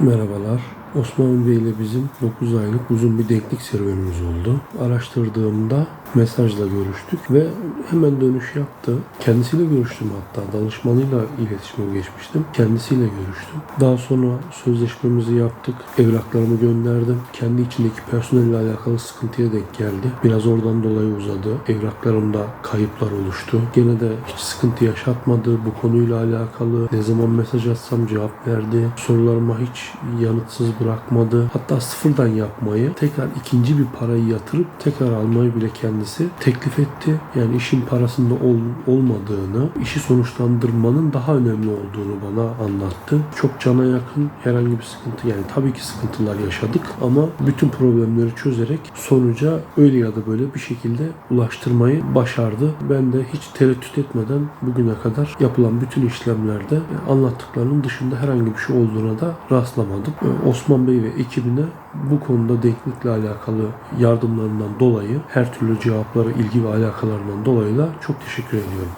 Merhabalar. Osman Bey ile bizim 9 aylık uzun bir denklik serüvenimiz oldu. Araştırdığımda mesajla görüştük ve hemen dönüş yaptı. Kendisiyle görüştüm hatta. Danışmanıyla iletişime geçmiştim. Kendisiyle görüştüm. Daha sonra sözleşmemizi yaptık. Evraklarımı gönderdim. Kendi içindeki personelle alakalı sıkıntıya denk geldi. Biraz oradan dolayı uzadı. Evraklarımda kayıplar oluştu. Gene de hiç sıkıntı yaşatmadı. Bu konuyla alakalı ne zaman mesaj atsam cevap verdi. Sorularıma hiç yanıtsız bırakmadı. Hatta sıfırdan yapmayı, tekrar ikinci bir parayı yatırıp tekrar almayı bile kendisi teklif etti. Yani işin parasında ol- olmadığını, işi sonuçlandırmanın daha önemli olduğunu bana anlattı. Çok cana yakın herhangi bir sıkıntı yani tabii ki sıkıntılar yaşadık ama bütün problemleri çözerek sonuca öyle ya da böyle bir şekilde ulaştırmayı başardı. Ben de hiç tereddüt etmeden bugüne kadar yapılan bütün işlemlerde anlattıklarının dışında herhangi bir şey olduğuna da rastlamadım. Ee, Osman Bey ve ekibine bu konuda denklikle alakalı yardımlarından dolayı her türlü cevapları, ilgi ve alakalarından dolayı da çok teşekkür ediyorum.